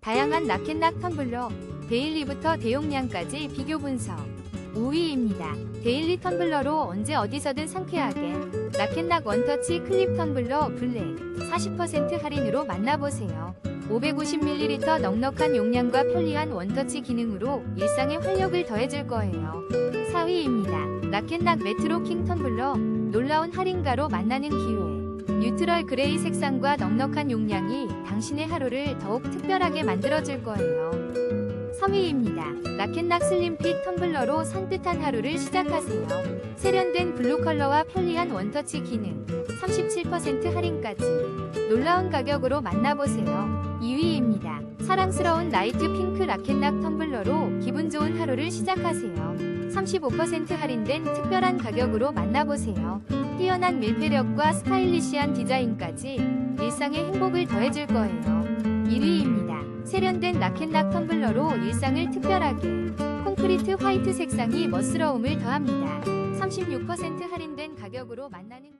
다양한 라켓락 텀블러, 데일리부터 대용량까지 비교 분석. 5위입니다. 데일리 텀블러로 언제 어디서든 상쾌하게 라켓락 원터치 클립 텀블러 블랙 40% 할인으로 만나보세요. 550ml 넉넉한 용량과 편리한 원터치 기능으로 일상에 활력을 더해줄 거예요. 4위입니다. 라켓락 레트로 킹 텀블러 놀라운 할인가로 만나는 기회. 뉴트럴 그레이 색상과 넉넉한 용량이 당신의 하루를 더욱 특별하게 만들어줄 거예요. 3위입니다. 라켓락 슬림핏 텀블러로 산뜻한 하루를 시작하세요. 세련된 블루 컬러와 편리한 원터치 기능, 37% 할인까지 놀라운 가격으로 만나보세요. 2위입니다. 사랑스러운 라이트 핑크 라켓락 텀블러로 기분 좋은 하루를 시작하세요. 35% 할인된 특별한 가격으로 만나보세요. 뛰어난 밀폐력과 스타일리시한 디자인까지 일상의 행복을 더해줄 거예요. 1위입니다. 세련된 라켓락 텀블러로 일상을 특별하게 콘크리트 화이트 색상이 멋스러움을 더합니다. 36% 할인된 가격으로 만나는